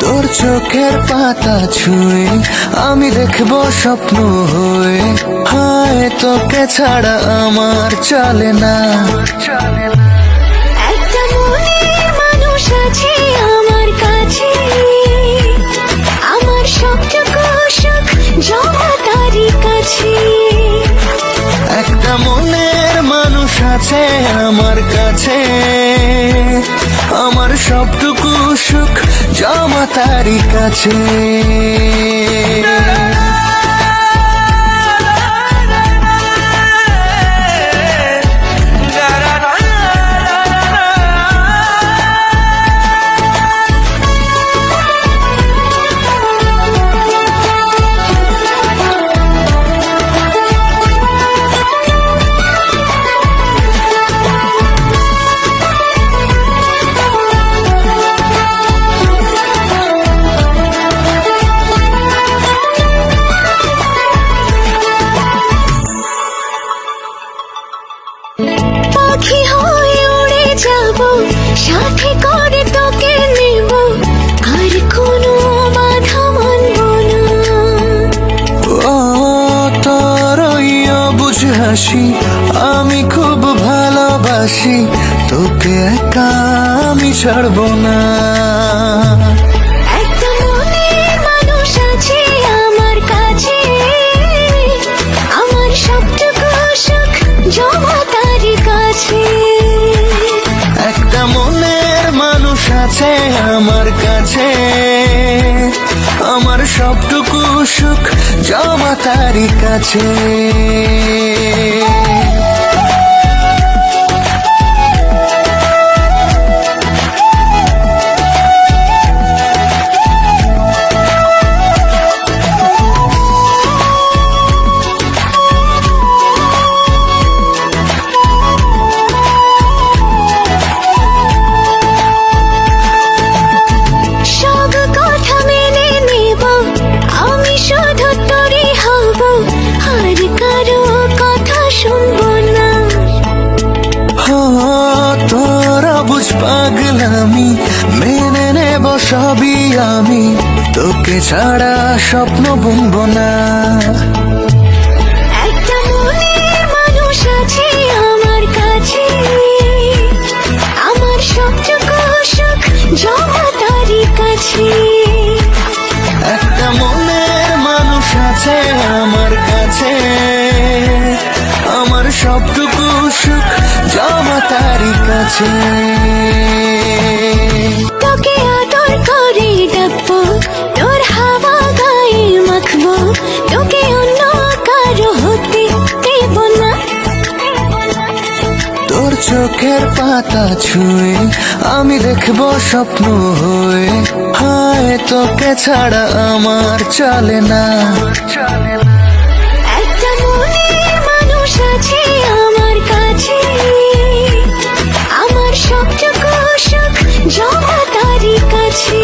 তোর চোখের পাতা ছুঁয়ে আমি দেখব স্বপ্ন হয়ে। হায়, তোকে ছাড়া আমার চলে না চলে না। তারই কাছে। অবুঝ হাসি আমি খুব ভালোবাসি তোকে একা আমি ছাড়বো না। একটা মনের মানুষ আছে আমার কাছে আমার সবটুকু জমা তারই কাছে। সবই আমি। তোকে ছাড়া স্বপ্ন বুনবো না। একটা মনের মানুষ আছে আমার কাছে। আমার সবটুকু সুখ জমা তারই কাছে। চোখের পাতা ছুঁয়ে আমি দেখব স্বপ্ন হয়ে। হায় তোকে ছাড়া আমার চলে না। একটা মনের মানুষ আছে আমার কাছে। আমার সবটুকু সুখ জমা তারই কাছে।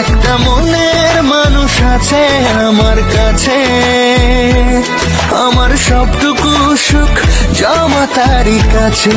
একটা মনের মানুষ আছে আমার কাছে। আমার সবটুকু তারই কাছে।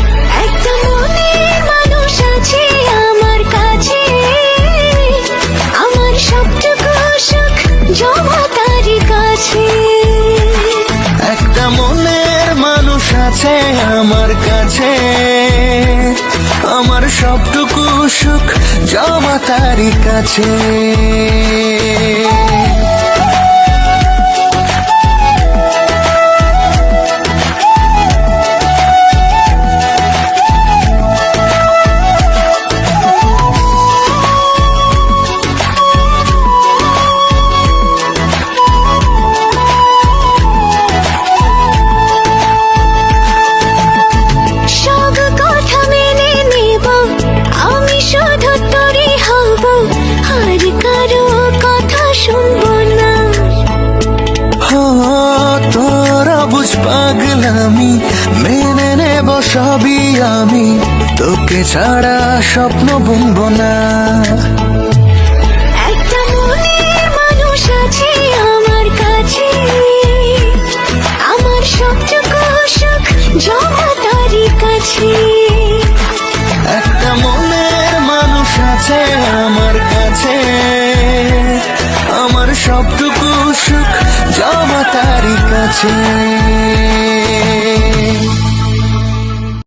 আমার সবটুকু সুখ জমা তারি কাছে। তোকে ছাড়া স্বপ্ন বুনবো না। একটা মনের মানুষ আছে আমার কাছে। আমার সবটুকু সুখ জমা তারই কাছে। একটা মনের মানুষ আছে আমার কাছে। আমার সবটুকু সুখ জমা তারই কাছে।